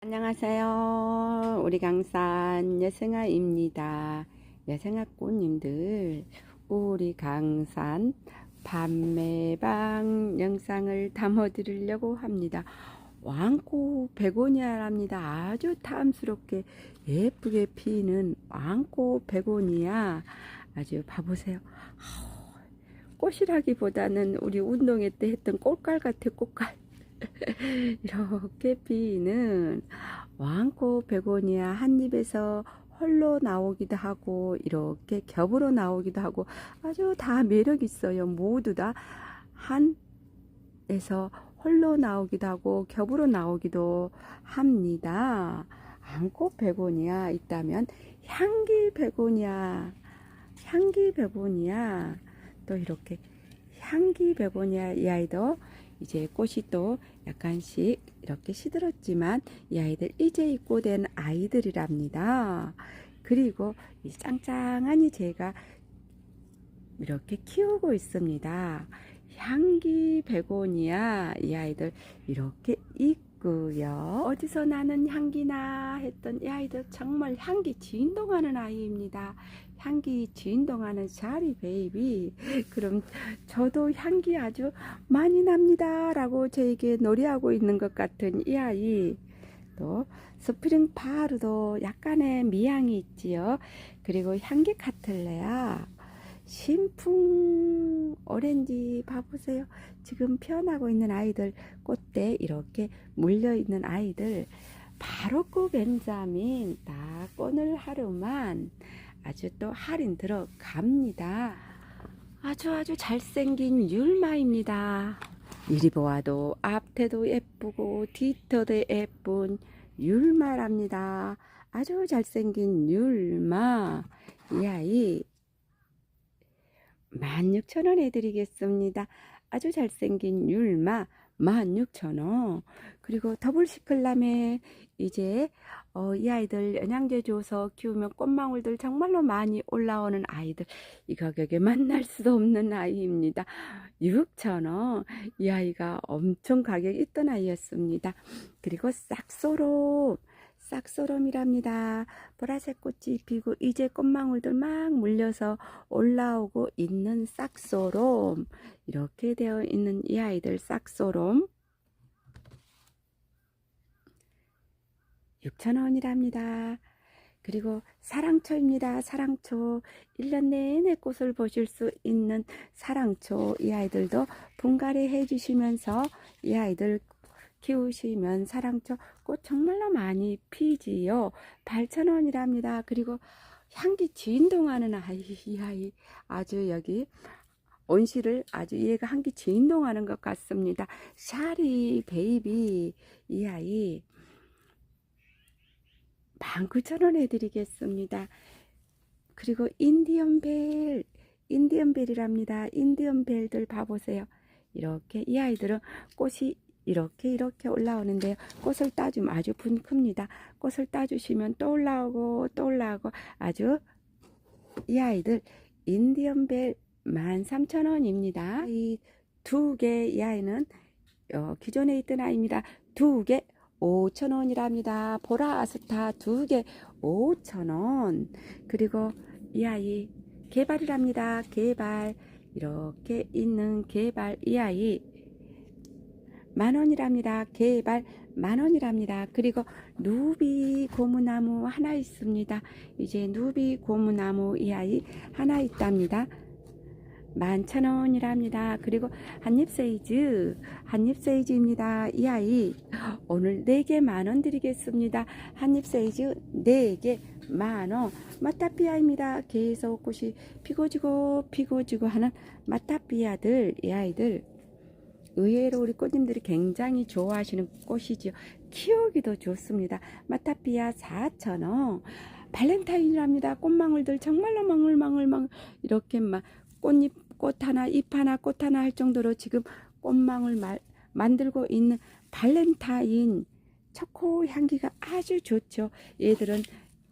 안녕하세요. 우리 강산 여생아입니다. 여생아 꽃님들, 우리 강산 판매방 영상을 담아 드리려고 합니다. 왕꽃 베고니아랍니다. 아주 탐스럽게 예쁘게 피는 왕꽃 베고니아. 아주 봐보세요. 꽃이라기보다는 우리 운동회 때 했던 꽃갈 같아, 꽃갈. 이렇게 피는 왕꽃 베고니아 한 입에서 홀로 나오기도 하고 이렇게 겹으로 나오기도 하고 아주 다 매력 있어요. 모두 다 한에서 홀로 나오기도 하고 겹으로 나오기도 합니다. 왕꽃 베고니아 있다면 향기 베고니아 향기 베고니아 또 이렇게 향기 베고니아 이 아이도 이제 꽃이 또 약간씩 이렇게 시들었지만 이 아이들 이제 입고 된 아이들이랍니다. 그리고 이 짱짱하니 제가 이렇게 키우고 있습니다. 향기 베고니아 이 아이들 이렇게 있고요. 어디서 나는 향기나 했던 이 아이들 정말 향기 진동하는 아이입니다. 향기 진동하는 샤리 베이비. 그럼 저도 향기 아주 많이 납니다. 라고 저에게 노래하고 있는 것 같은 이 아이. 또 스프링 파르도 약간의 미향이 있지요. 그리고 향기 카틀레아. 신풍 오렌지 봐보세요. 지금 피어나고 있는 아이들 꽃대 이렇게 물려 있는 아이들 바로 그 벤자민 딱 오늘 하루만 아주 또 할인 들어갑니다. 아주 아주 잘생긴 율마입니다. 이리 보아도 앞태도 예쁘고 뒤터도 예쁜 율마랍니다. 아주 잘생긴 율마 이 아이 16,000원 해드리겠습니다. 아주 잘생긴 율마 16,000원. 그리고 더블 시클라메 이제 어, 이 아이들 영양제 줘서 키우면 꽃망울들 정말로 많이 올라오는 아이들 이 가격에 만날 수도 없는 아이입니다. 6,000원. 이 아이가 엄청 가격이 있던 아이였습니다. 그리고 싹소로 싹소롬이랍니다. 보라색 꽃이 피고 이제 꽃망울들 막 물려서 올라오고 있는 싹소롬 이렇게 되어 있는 이 아이들 싹소롬 6,000원이랍니다. 그리고 사랑초입니다. 사랑초. 1년 내내 꽃을 보실 수 있는 사랑초. 이 아이들도 분갈이 해주시면서 이 아이들 키우시면 사랑초 꽃 정말로 많이 피지요. 8,000원이랍니다. 그리고 향기 진동하는 아이, 이 아이 아주 여기 온실을 아주 얘가 향기 진동하는 것 같습니다. 샤리 베이비 이 아이 19,000원 해드리겠습니다. 그리고 인디언벨 인디언벨이랍니다. 인디언벨들 봐보세요. 이렇게 이 아이들은 꽃이 이렇게 이렇게 올라오는데요. 꽃을 따주면 아주 분큽니다. 꽃을 따주시면 또 올라오고 또 올라오고 아주 이 아이들 인디언벨 13,000원입니다. 이 두 개 이 아이는 어, 기존에 있던 아이입니다. 두 개 5,000원이랍니다. 보라 아스타 두 개 5,000원. 그리고 이 아이 개발이랍니다. 개발 이렇게 있는 개발 이 아이 만원이랍니다. 개발 만원이랍니다. 그리고 누비 고무나무 하나 있습니다. 이제 누비 고무나무 이 아이 하나 있답니다. 만천원이랍니다. 그리고 한입 세이즈, 한입 세이즈입니다. 이 아이 오늘 4개 만원 드리겠습니다. 한입 세이즈 4개 만원. 마타피아입니다. 계속 꽃이 피고지고 피고지고 하는 마타피아들, 이 아이들 의외로 우리 꽃님들이 굉장히 좋아하시는 꽃이지요. 키우기도 좋습니다. 마타피아 4,000원. 발렌타인이랍니다. 꽃망울들 정말로 망울망울망울 이렇게 막 꽃잎 꽃 하나 잎 하나 꽃 하나 할 정도로 지금 꽃망울 말, 만들고 있는 발렌타인 초코 향기가 아주 좋죠. 얘들은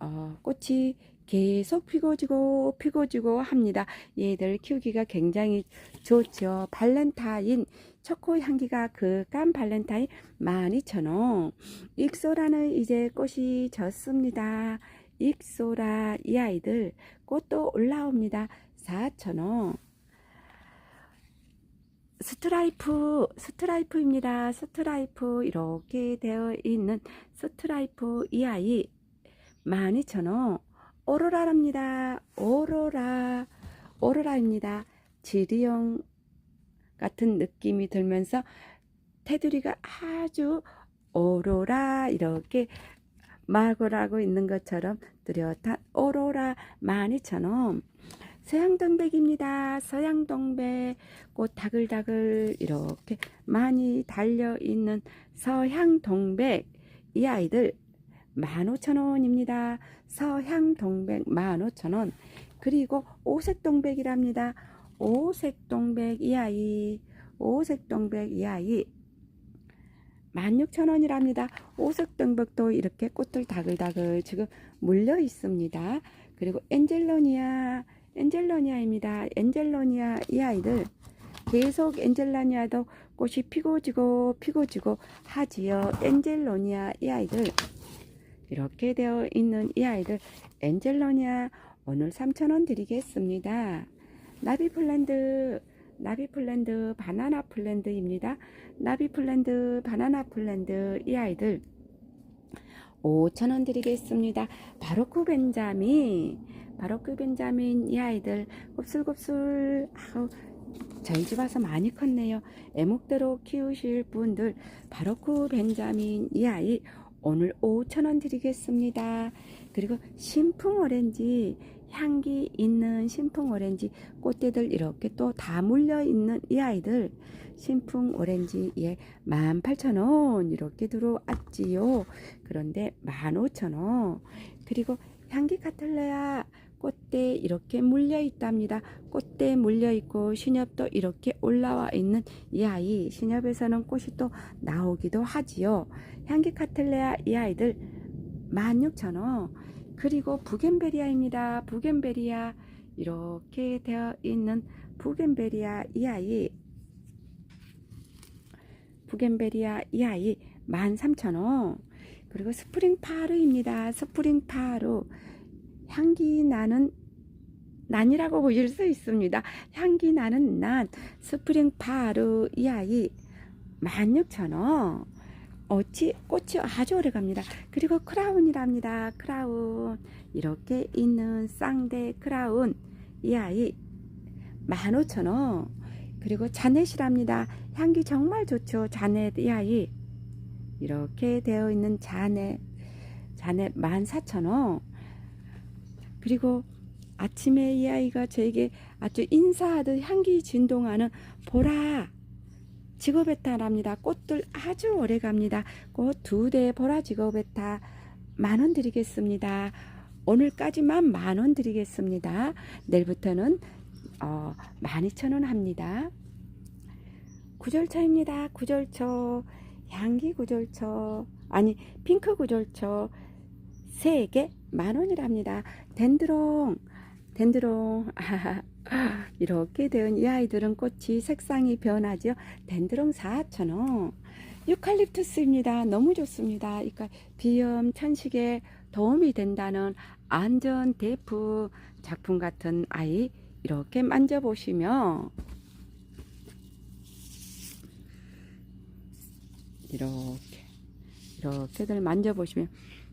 어, 꽃이 계속 피고 지고 피고 지고 합니다. 얘들 키우기가 굉장히 좋죠. 발렌타인 초코 향기가 그윽한 발렌타인 12,000원. 익소라는 이제 꽃이 졌습니다. 익소라 이 아이들 꽃도 올라옵니다. 4,000원. 스트라이프, 스트라이프입니다. 스트라이프 이렇게 되어 있는 스트라이프 이 아이 12,000원. 오로라랍니다. 오로라, 오로라입니다. 지리용 같은 느낌이 들면서 테두리가 아주 오로라 이렇게 말고라고 있는 것처럼 뚜렷한 오로라 12,000원. 서양동백입니다. 서양동백 꽃 다글다글 이렇게 많이 달려 있는 서양동백 이 아이들 15,000원입니다. 서향동백 15,000원. 그리고 오색동백이랍니다. 오색동백 이 아이, 오색동백 이 아이 16,000원이랍니다. 오색동백도 이렇게 꽃들 다글다글 지금 물려 있습니다. 그리고 엔젤로니아, 엔젤로니아입니다. 엔젤로니아 이 아이들 계속 엔젤로니아도 꽃이 피고 지고 피고 지고 하지요. 엔젤로니아 이 아이들 이렇게 되어 있는 이 아이들 엔젤로니아 오늘 3,000원 드리겠습니다. 나비 플랜드 나비 플랜드 바나나 플랜드입니다. 나비 플랜드 바나나 플랜드 이 아이들 5,000원 드리겠습니다. 바로크 벤자민 바로크 벤자민 이 아이들 곱슬곱슬 아우 저희 집 와서 많이 컸네요. 애목대로 키우실 분들 바로크 벤자민 이 아이 오늘 5,000원 드리겠습니다. 그리고 신풍 오렌지 향기 있는 신풍 오렌지 꽃대들 이렇게 또 다 물려 있는 이 아이들 신풍 오렌지 예 18,000원 이렇게 들어왔지요. 그런데 15,000원. 그리고 향기 카틀레아 꽃대 이렇게 물려 있답니다. 꽃대 물려 있고 신엽도 이렇게 올라와 있는 이 아이 신엽에서는 꽃이 또 나오기도 하지요. 향기 카틀레아 이 아이들 16,000원. 그리고 부겐베리아입니다. 부겐베리아 이렇게 되어 있는 부겐베리아 이 아이 부겐베리아 이 아이 13,000원. 그리고 스프링 파르입니다. 스프링 파르 향기 나는 난이라고 보실 수 있습니다. 향기 나는 난 스프링 파르 이 아이 16,000원. 어찌 꽃이 아주 오래 갑니다. 그리고 크라운이랍니다. 크라운 이렇게 있는 쌍대 크라운 이 아이 15,000원. 그리고 자넷이랍니다. 향기 정말 좋죠. 자넷 이 아이 이렇게 되어 있는 자넷 자넷 14,000원. 그리고 아침에 이 아이가 저에게 아주 인사하듯 향기 진동하는 보라 지거베타랍니다. 꽃들 아주 오래 갑니다. 꽃 두 대 보라 지거베타 만 원 드리겠습니다. 오늘까지만 만 원 드리겠습니다. 내일부터는 어, 12,000원 합니다. 구절초입니다. 구절초 향기 구절초 아니 핑크 구절초 3개 만 원이랍니다. 덴드롱 덴드롱 이렇게 된이 아이들은 꽃이 색상이 변하죠. 덴드롱 4,000원. 유칼립투스입니다. 너무 좋습니다. 그러니까 비염 천식에 도움이 된다는 안전 대프 작품 같은 아이 이렇게 만져보시면 이렇게 이렇게들 만져보시면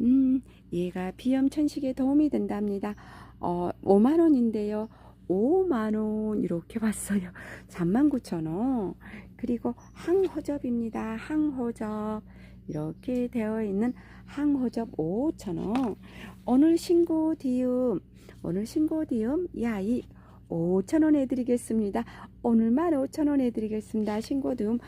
음 얘가 비염 천식에 도움이 된답니다. 어 5만 원인데요. 5만 원 이렇게 봤어요. 39,000원. 그리고 항호접입니다. 항호접 이렇게 되어 있는 항호접 5,000원. 오늘 신고 디움 오늘 신고 디움 이 아이 5,000원 해드리겠습니다. 오늘만 5,000원 해드리겠습니다. 신고 디움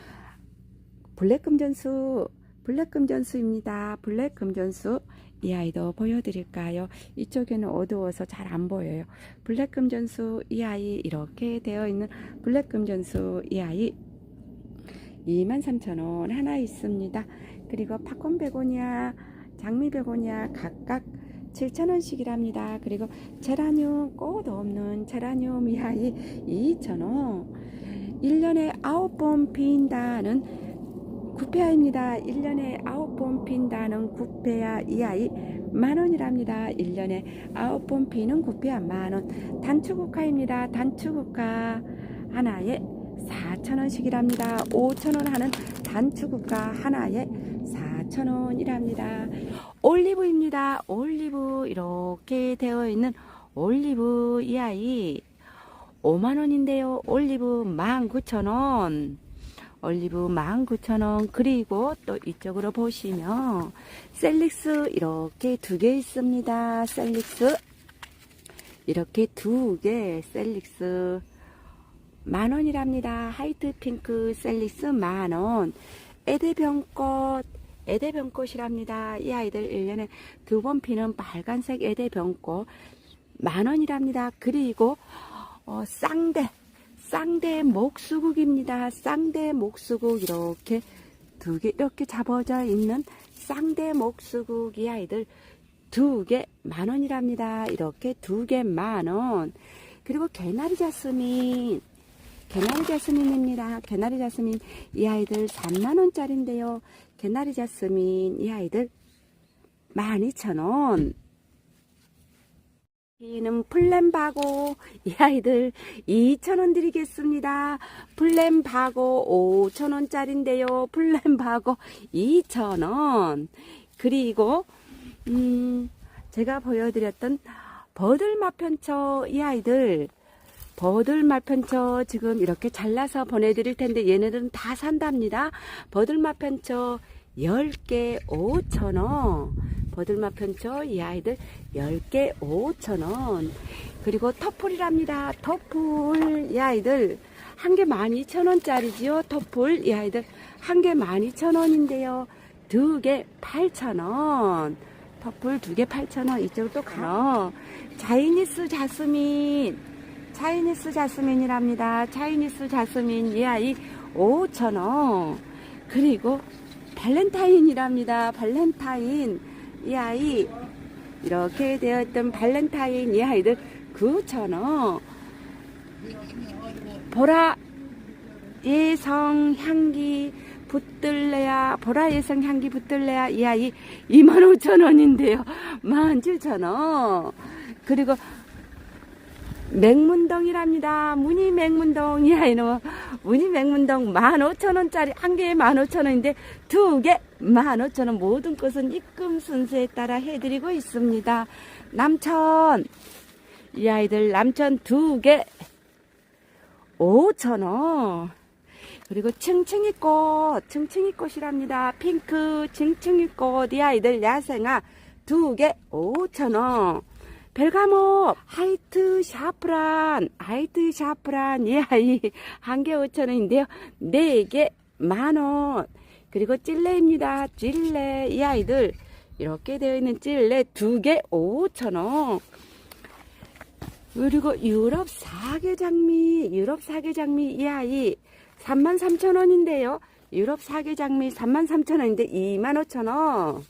블랙금전수 블랙금전수입니다. 블랙금전수 이 아이도 보여드릴까요? 이쪽에는 어두워서 잘 안 보여요. 블랙금전수 이 아이 이렇게 되어 있는 블랙금전수 이 아이 23,000원 하나 있습니다. 그리고 팝콘 베고니아, 장미 베고니아 각각 7,000원씩이랍니다. 그리고 제라늄 꽃 없는 제라늄 이하이 2,000원. 1년에 9번 핀다는 구페아입니다. 1년에 9번 핀다는 구페아 이하이 만원이랍니다. 1년에 9번 피는 구페아 만원. 단추국화입니다. 단추국화 하나에 4,000원씩이랍니다. 5,000원 하는 단추국화 하나에 4,000원이랍니다. 올리브입니다. 올리브 이렇게 되어 있는 올리브 이 아이 5만원인데요. 올리브 19,000원. 올리브 19,000원. 그리고 또 이쪽으로 보시면 셀릭스 이렇게 두 개 있습니다. 셀릭스 이렇게 두 개 셀릭스 만원이랍니다. 하이트 핑크 셀릭스 만원. 에데병꽃 에데병꽃이랍니다. 이 아이들 1년에 두 번 피는 빨간색 에데병꽃 만원이랍니다. 그리고 어, 쌍대 쌍대 목수국입니다. 쌍대 목수국 이렇게 두 개 이렇게 잡아져 있는 쌍대 목수국 이 아이들 두 개 만원이랍니다. 이렇게 두 개 만원. 그리고 개나리 자스민 개나리 자스민입니다. 개나리 자스민 이 아이들 3만원짜리인데요. 개나리 자스민 이 아이들 12,000원. 이는 플랜바고 이 아이들 2,000원 드리겠습니다. 플랜바고 5,000원짜리인데요. 플랜바고 2,000원. 그리고 음 제가 보여드렸던 버들마편처 이 아이들 버들마편처 지금 이렇게 잘라서 보내드릴 텐데 얘네들은 다 산답니다. 버들마편처 10개 5,000원. 버들마편처 이 아이들 10개 5,000원. 그리고 터풀이랍니다. 터풀 이 아이들 한 개 12,000원짜리지요. 터풀 이 아이들 한 개 12,000원인데요. 두 개 8,000원. 터풀 두 개 8,000원. 이쪽으로 또 가요. 자이니스 자스민. 차이니스 자스민이랍니다. 차이니스 자스민 이 아이 5,000원. 그리고 발렌타인이랍니다. 발렌타인 이 아이 이렇게 되어 있던 발렌타인 이 아이들 9,000원. 보라 예성 향기 붙들래야 보라 예성 향기 붙들래야 이 아이 25,000원인데요. 17,000원. 그리고 맹문동이랍니다. 무늬 맹문동 이 아이는 무늬 맹문동 15,000원짜리 한 개에 15,000원인데 두 개 15,000원 모든 것은 입금 순서에 따라 해드리고 있습니다. 남천 이 아이들 남천 두 개 5,000원 그리고 층층이꽃 층층이꽃이랍니다. 핑크 층층이꽃 이 아이들 야생아 두 개 5,000원 벨가모 하이트 샤프란 하이트 샤프란 이 아이 한개 5천원인데요. 네 개 만원. 그리고 찔레입니다. 찔레. 이 아이들 이렇게 되어 있는 찔레 두 개 5천원. 그리고 유럽 사계 장미 유럽 사계 장미 이 아이 33,000원인데요. 유럽 사계 장미 33,000원인데 25,000원.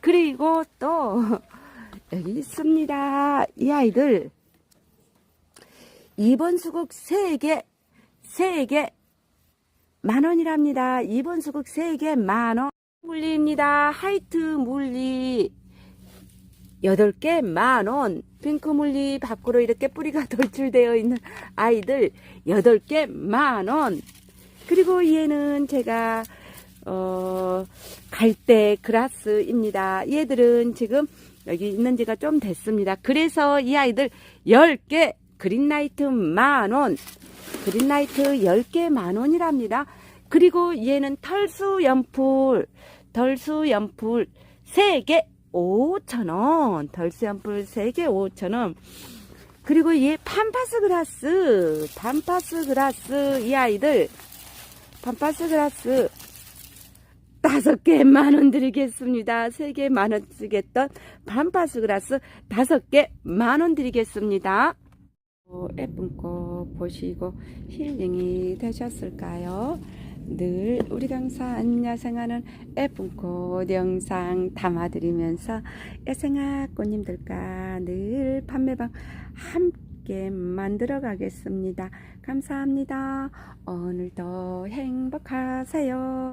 그리고 또 여기 있습니다. 이 아이들 2번 수국 3개 3개 만원이랍니다. 2번 수국 3개 만원 물리입니다. 하이트 물리 8개 만원 핑크 물리 밖으로 이렇게 뿌리가 돌출되어 있는 아이들 8개 만원 그리고 얘는 제가 어 갈대 그라스입니다. 얘들은 지금 여기 있는 지가 좀 됐습니다. 그래서 이 아이들 10개 그린라이트 만원 그린라이트 10개 만원이랍니다. 그리고 얘는 털수 연풀 털수 연풀 3개 5천원 털수 연풀 3개 5천원 그리고 얘 판파스 그라스 판파스 그라스 이 아이들 판파스 그라스 다섯 개 만 원 드리겠습니다. 세 개 만 원 쓰겠던 반파스 그라스 다섯 개 만 원 드리겠습니다. 어, 예쁜 거 보시고 힐링이 되셨을까요? 늘 우리 강산 야생화는 예쁜 꽃 영상 담아드리면서 야생화 꽃님들과 늘 판매방 함께 만들어 가겠습니다. 감사합니다. 오늘도 행복하세요.